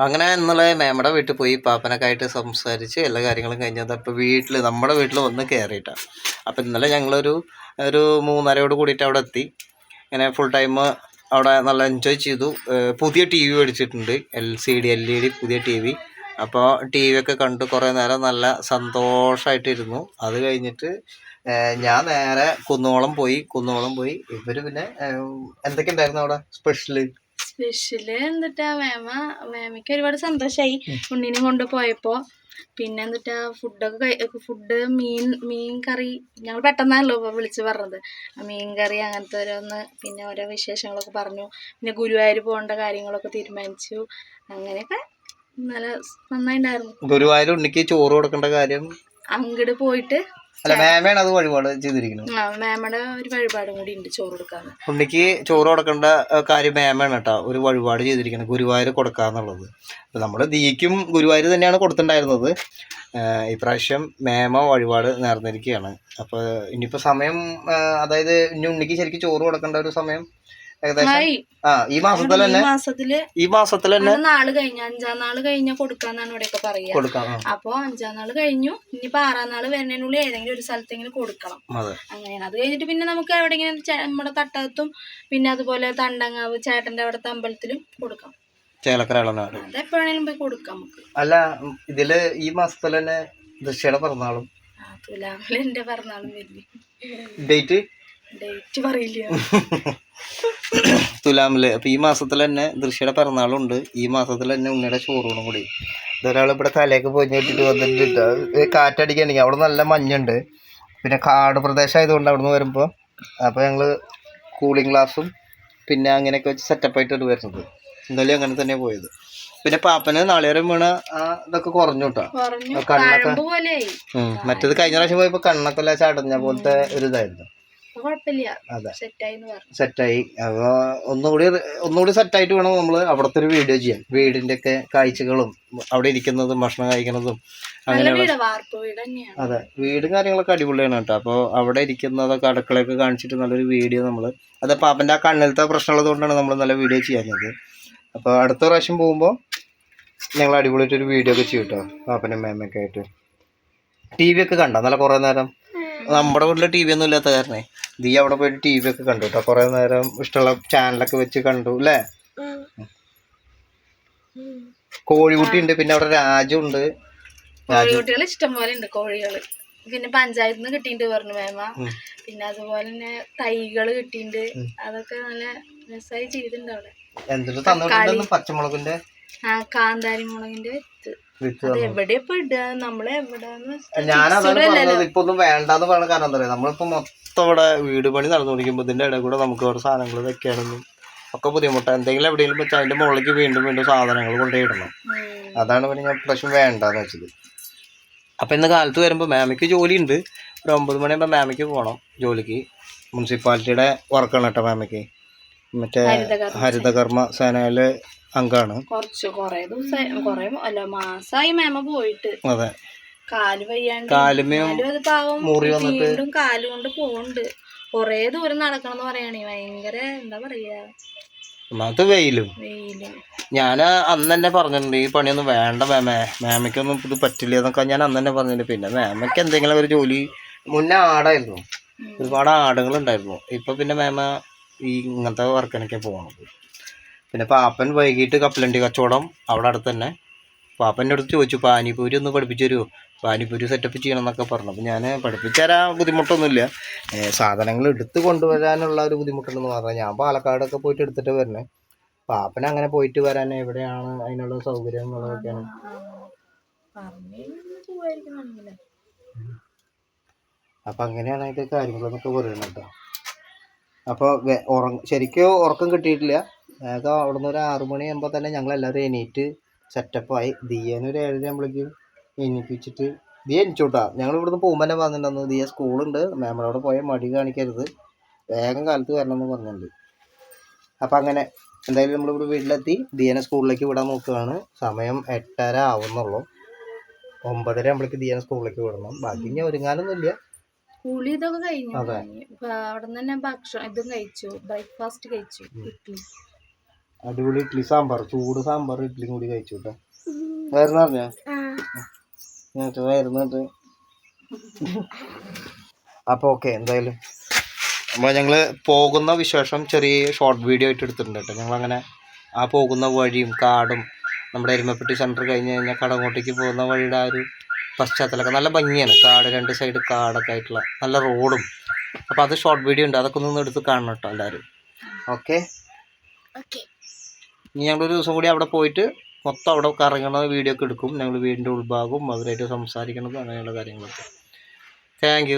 അങ്ങനെ ഇന്നലെ മേമയുടെ വീട്ടിൽ പോയി പാപ്പനൊക്കെ ആയിട്ട് സംസാരിച്ച് എല്ലാ കാര്യങ്ങളും കഴിഞ്ഞത്. അപ്പോൾ വീട്ടിൽ നമ്മുടെ വീട്ടിൽ വന്ന് കയറിയിട്ടാണ് അപ്പോൾ ഇന്നലെ ഞങ്ങളൊരു ഒരു മൂന്നരയോട് കൂടിയിട്ട് അവിടെ എത്തി. ഇങ്ങനെ ഫുൾ ടൈം അവിടെ നല്ല എൻജോയ് ചെയ്തു. പുതിയ ടി വി മേടിച്ചിട്ടുണ്ട്. L C D L E D പുതിയ ടി വി അപ്പോൾ ടി വി ഒക്കെ കണ്ട്. കുറേ നേരം നല്ല സന്തോഷമായിട്ടിരുന്നു അത് കഴിഞ്ഞിട്ട് ഞാൻ നേരെ കുന്നോളം പോയി. കുന്നോളം പോയി. ഇവർ പിന്നെ എന്തൊക്കെ ഉണ്ടായിരുന്നു അവിടെ? സ്പെഷ്യൽ സ്പെഷ്യൽ എന്നിട്ടാ മേമ? മേമയ്ക്ക് ഒരുപാട് സന്തോഷമായി ഉണ്ണിനെ കൊണ്ട് പോയപ്പോ പിന്നെ എന്നിട്ടാ ഫുഡൊക്കെ ഫുഡ് മീൻ മീൻ കറി. ഞങ്ങൾ പെട്ടെന്നാണല്ലോ ഇപ്പൊ വിളിച്ച് പറഞ്ഞത്. മീൻ കറി അങ്ങനത്തെ ഓരോന്ന് പിന്നെ ഓരോ വിശേഷങ്ങളൊക്കെ പറഞ്ഞു. പിന്നെ ഗുരുവായൂർ പോകേണ്ട കാര്യങ്ങളൊക്കെ തീരുമാനിച്ചു. അങ്ങനെയൊക്കെ നല്ല നന്നായിട്ടുണ്ടായിരുന്നു ഗുരുവായൂർ ഉണ്ണിക്ക് ചോറ് കൊടുക്കേണ്ട കാര്യം? അങ്ങോട്ട് പോയിട്ട് അല്ല മാമയാണ് അത് വഴിപാട് ചെയ്തിരിക്കുന്നത്. മേമയുടെ ഒരു വഴിപാടും കൂടി ഉണ്ട് ചോറ് കൊടുക്കാൻ ഉണ്ണിക്ക് ചോറ് കൊടുക്കേണ്ട കാര്യം മേമയാണ് കേട്ടോ ഒരു വഴിപാട് ചെയ്തിരിക്കുന്നത് ഗുരുവായൂർ കൊടുക്കാന്നുള്ളത് അപ്പൊ നമ്മൾ ദീക്കും ഗുരുവായൂർ തന്നെയാണ് കൊടുത്തിട്ടുണ്ടായിരുന്നത്. ഇപ്രാവശ്യം മേമ വഴിപാട് നേർന്നിരിക്കുകയാണ്. അപ്പൊ ഇനിയിപ്പോ സമയം അതായത് ഇനി ഉണ്ണിക്ക് ശരിക്കും ചോറ് കൊടുക്കേണ്ട ഒരു സമയം ഏകദേശം? ആ ഈ മാസത്തിൽ തന്നെ മാസത്തിൽ ഈ മാസത്തിൽ തന്നെ നാൾ കഴിഞ്ഞ അഞ്ചാം നാൾ കഴിഞ്ഞ കൊടുക്കാന്നാണ് ഇവിടെയൊക്കെ പറയാ. കൊടുക്കാം ആ, അപ്പൊ അഞ്ചാം നാൾ കഴിഞ്ഞു. ഇനിയിപ്പോ ആറാം നാൾ വരുന്നതിനുള്ളിൽ ഏതെങ്കിലും ഒരു സ്ഥലത്തെങ്കിലും കൊടുക്കണം. അതെ. അങ്ങനെയാണ്. അത് കഴിഞ്ഞിട്ട് പിന്നെ നമുക്ക് എവിടെയെങ്കിലും ചെ- നമ്മുടെ തട്ടകത്തും പിന്നെ അതുപോലെ തണ്ടങ്ങാവ് ചേട്ടന്റെ അവിടുത്തെ അമ്പലത്തിലും കൊടുക്കാം. ചേലക്കര ഇളനാട് അത് എപ്പോഴാണെങ്കിലും പോയി കൊടുക്കാം നമുക്ക്. അല്ല ഉം, ഇതിൽ ഈ മാസത്തിൽ തന്നെ ദൃശ്യയുടെ പിറന്നാളും. ആ എന്റെ പിറന്നാളും വരുന്നു ഡേറ്റ് ഡേറ്റ് പറയില്ല. തുലാമിൽ അപ്പൊ ഈ മാസത്തിൽ തന്നെ ദൃശ്യയുടെ പിറന്നാളുണ്ട്. ഈ മാസത്തിൽ തന്നെ ഉണ്ണിയുടെ ചോറൂണും കൂടി. ഇതൊരാൾ ഇവിടെ തലയൊക്കെ പൊഞ്ഞിട്ടിട്ട് വന്നിട്ടുണ്ട് കാറ്റടിക്കണെങ്കിൽ അവിടെ നല്ല മഞ്ഞുണ്ട്. പിന്നെ കാട് പ്രദേശമായതുകൊണ്ട് അവിടെ നിന്ന് വരുമ്പോൾ അപ്പോൾ ഞങ്ങൾ കൂളിംഗ് ഗ്ലാസും പിന്നെ അങ്ങനെയൊക്കെ വെച്ച് സെറ്റപ്പ് ആയിട്ടാണ് വരുന്നത്. എന്തായാലും അങ്ങനെ തന്നെ പോയത്. പിന്നെ പാപ്പന് നാളികേരം വീണ ആ ഇതൊക്കെ കുറഞ്ഞു കേട്ടോ. കണ്ണൊക്കെ. മറ്റേത് കഴിഞ്ഞ പ്രാവശ്യം പോയപ്പോ കണ്ണൊക്കെ ചടഞ്ഞ അടഞ്ഞ പോലത്തെ ഒരു ഇതായിരുന്നു. അപ്പൊ സെറ്റായി. അപ്പോൾ ഒന്നുകൂടി ഒന്നുകൂടി സെറ്റായിട്ട് വേണം നമ്മൾ അവിടുത്തെ ഒരു വീഡിയോ ചെയ്യാൻ. വീടിന്റെ ഒക്കെ കാഴ്ചകളും അവിടെ ഇരിക്കുന്നതും ഭക്ഷണം കഴിക്കുന്നതും അങ്ങനെ അങ്ങനെയുള്ള അതെ. വീടും കാര്യങ്ങളൊക്കെ അടിപൊളിയാണ് കേട്ടോ. അപ്പോൾ അവിടെ ഇരിക്കുന്നതൊക്കെ അടുക്കളയൊക്കെ കാണിച്ചിട്ട് നല്ലൊരു വീഡിയോ നമ്മൾ അത് പാപ്പന്റെ ആ കണ്ണിലത്തെ പ്രശ്നമുള്ളത് കൊണ്ടാണ് നമ്മൾ നല്ല വീഡിയോ ചെയ്യാഞ്ഞത്. അപ്പോൾ അടുത്ത പ്രാവശ്യം പോകുമ്പോൾ ഞങ്ങൾ അടിപൊളിയായിട്ടൊരു വീഡിയോ ഒക്കെ ചെയ്യും കേട്ടോ. പാപ്പനും മേമയൊക്കെ ആയിട്ട്. ടി വി ഒക്കെ കണ്ടോ? നല്ല കുറേ നേരം? നമ്മുടെ വീട്ടിൽ ടി വി ഒന്നും ഇല്ലാത്ത കാരണേ. നീ അവിടെ പോയിട്ട് ടി വി ഒക്കെ കണ്ടു കേട്ടോ കുറേ നേരം ഇഷ്ടമുള്ള ചാനലൊക്കെ വെച്ച് കണ്ടു അല്ലേ കോഴിക്കുട്ടി ഉണ്ട് പിന്നെ അവിടെ രാജു ഉണ്ട്. കോഴിക്കുട്ടികൾ ഇഷ്ടംപോലെ ഉണ്ട് കോഴികൾ. പിന്നെ പഞ്ചായത്തിൽ നിന്ന് കിട്ടിയിട്ടുണ്ട് പറഞ്ഞു മേമ. പിന്നെ അതുപോലെ തന്നെ തൈകൾ കിട്ടിയിട്ടുണ്ട് അതൊക്കെ നല്ല രസമായി ചെയ്തിട്ടുണ്ട് അവിടെ. എന്തിട്ട് തന്നിട്ടുണ്ടെന്ന് പച്ചമുളകിന്റെ? ആ കാന്താരി മുളകിന്റെ വിത്ത്. എവിടെ ഇപ്പൊ ഇടുക നമ്മൾ എവിടെന്ന് ഞാനതാണ് പറഞ്ഞത്. ഇപ്പൊ ഒന്നും വേണ്ടാന്ന് പറഞ്ഞ കാരണം എന്താ പറയാ നമ്മളിപ്പോ മൊത്തം ഇവിടെ വീട് പണി നടന്നുകൊണ്ടിരിക്കുമ്പോ ഇതിന്റെ ഇടയിൽ കൂടെ നമുക്ക് ഓരോ സാധനങ്ങൾ വെക്കാനൊന്നും ഒക്കെ ബുദ്ധിമുട്ടാണ് എന്തെങ്കിലും എവിടെയെങ്കിലും വെച്ചാൽ അതിന്റെ മുകളിലേക്ക് വീണ്ടും വീണ്ടും സാധനങ്ങൾ കൊണ്ടുപോയിടണം അതാണ് പിന്നെ ഞാൻ പ്രശ്നം വേണ്ടെന്ന് വെച്ചത്. അപ്പൊ ഇന്ന് കാലത്ത് വരുമ്പോൾ മാമിക്ക് ജോലി ഉണ്ട് ഒരു ഒമ്പത് മണിയാകുമ്പോൾ മാമിക്ക് പോകണം ജോലിക്ക്. മുനിസിപ്പാലിറ്റിയുടെ വർക്കാണ് കേട്ടോ മാമിക്ക്. മറ്റേ ഹരിതകർമ്മ ഹരിതകർമ്മ അംഗമാണ് കുറച്ച് കൊറേ ദിവസം കൊറേ അല്ല മാസായി മേമ പോയിട്ട്. അതെ. കാൽ വയ്യാണ്ട് പാവം വീണ്ടും കാൽ കൊണ്ട് പോണ്ട് കൊറേ ദൂരം നടക്കണം എന്ന് പറയണേ. ഭയങ്കര എന്താ പറയാ? ഒന്നാമത്തെ വെയിലും. ഞാൻ അന്ന് തന്നെ പറഞ്ഞിട്ടുണ്ട് ഈ പണിയൊന്നും വേണ്ട മേമേ. മേമയ്ക്കൊന്നും ഇത് പറ്റില്ല എന്നൊക്കെ ഞാൻ അന്ന് തന്നെ പറഞ്ഞിട്ടുണ്ട്. പിന്നെ മേമയ്ക്ക് എന്തെങ്കിലും ഒരു ജോലി മുന്നേ ആടായിരുന്നു. ഒരുപാട് ആടുകൾ ഉണ്ടായിരുന്നു ഇപ്പൊ പിന്നെ മേമ ഈ ഇങ്ങനത്തെ വർക്കിനൊക്കെ പോകണത് പിന്നെ പാപ്പൻ വൈകിട്ട് കപ്പലണ്ടി കച്ചവടം അവിടെ അടുത്ത് തന്നെ. പാപ്പന്റെ അടുത്ത് ചോദിച്ചു പാനിപ്പൂരി ഒന്ന് പഠിപ്പിച്ചു തരുമോ പാനിപ്പൂരി സെറ്റപ്പ് ചെയ്യണം എന്നൊക്കെ പറഞ്ഞു അപ്പോൾ ഞാൻ പഠിപ്പിച്ചുതരാൻ ബുദ്ധിമുട്ടൊന്നുമില്ല. സാധനങ്ങൾ എടുത്ത് കൊണ്ടുവരാനുള്ള ഒരു ബുദ്ധിമുട്ടുണ്ടെന്ന് പറഞ്ഞാൽ ഞാൻ പാലക്കാടൊക്കെ പോയിട്ട് എടുത്തിട്ട് വരണേ. പാപ്പൻ അങ്ങനെ പോയിട്ട് വരാൻ എവിടെയാണ് അതിനുള്ള സൗകര്യം എന്നുള്ളതൊക്കെയാണ്. അപ്പം അങ്ങനെയാണ് അതിന്റെ കാര്യങ്ങളെന്നൊക്കെ പറയുന്നത് കേട്ടോ. അപ്പോൾ ശരിക്കും ഉറക്കം കിട്ടിയിട്ടില്ല? വേഗം അവിടുന്ന് ഒരു ആറു മണിയാകുമ്പോൾ തന്നെ ഞങ്ങൾ എല്ലാവരും എണീറ്റ് സെറ്റപ്പായി ദിയേനെ ഒരു ഏഴര ആകുമ്പോഴേക്കും എണീപ്പിച്ചിട്ട് ദിയ എണിച്ചോട്ടാ. ഞങ്ങൾ ഇവിടുന്ന് പോകുമ്പോൾ തന്നെ പറഞ്ഞിട്ടുണ്ടെന്ന് ദിയ സ്കൂളുണ്ട് മാമനോട് പോയാൽ മടി കാണിക്കരുത്. വേഗം കാലത്ത് വരണം എന്ന് പറഞ്ഞിട്ടുണ്ട്. അപ്പം അങ്ങനെ എന്തായാലും നമ്മളിവിടെ വീട്ടിലെത്തി. ദിയനെ സ്കൂളിലേക്ക് വിടാൻ നോക്കുകയാണ്. സമയം എട്ടര ആവുന്നുള്ളൂ. ഒമ്പതര ആകുമ്പോഴേക്ക് ദിയനെ സ്കൂളിലേക്ക് വിടണം. ബാക്കി ഇനി ഒരുങ്ങാനൊന്നുമില്ല. കുളി ഇതൊക്കെ കഴിഞ്ഞു. അവിടെ നിന്ന് തന്നെ ഭക്ഷണം ഇതും കഴിച്ചു. ബ്രേക്ക്ഫാസ്റ്റ് കഴിച്ചു. ഇഡ്ഡലി അടിപൊളി ഇഡ്ഡലി സാമ്പാർ ചൂട് സാമ്പാർ ഇഡ്ഡലിയും കൂടി കഴിച്ചു കേട്ടോ വയറുന്ന് പറഞ്ഞോ ഞാൻ വയറുന്നിട്ട് അപ്പോൾ ഓക്കെ എന്തായാലും. നമ്മൾ ഞങ്ങൾ പോകുന്ന വിശേഷം ചെറിയ ഷോർട്ട് വീഡിയോ ആയിട്ട് എടുത്തിട്ടുണ്ട് കേട്ടോ ഞങ്ങളങ്ങനെ ആ പോകുന്ന വഴിയും കാടും നമ്മുടെ എരുമപ്പെട്ടി സെന്റർ കഴിഞ്ഞ് കഴിഞ്ഞാൽ കടങ്ങോട്ടേക്ക് പോകുന്ന വഴിയുടെ ആ ഒരു പശ്ചാത്തലമൊക്കെ നല്ല ഭംഗിയാണ്. കാട് രണ്ട് സൈഡ് കാടൊക്കെ ആയിട്ടുള്ള നല്ല റോഡും അപ്പോൾ അത് ഷോർട്ട് വീഡിയോ ഉണ്ട്. അതൊക്കെ ഒന്ന് എടുത്ത് കാണണം കേട്ടോ എല്ലാവരും ഓക്കെ. ഇനി ഞങ്ങളൊരു ദിവസം കൂടി അവിടെ പോയിട്ട് മൊത്തം അവിടെ കറങ്ങണ വീഡിയോ ഒക്കെ എടുക്കും. ഞങ്ങൾ വീടിന്റെ ഉൾഭാഗവും അവരായിട്ട് സംസാരിക്കണതും അങ്ങനെയുള്ള കാര്യങ്ങളൊക്കെ. താങ്ക്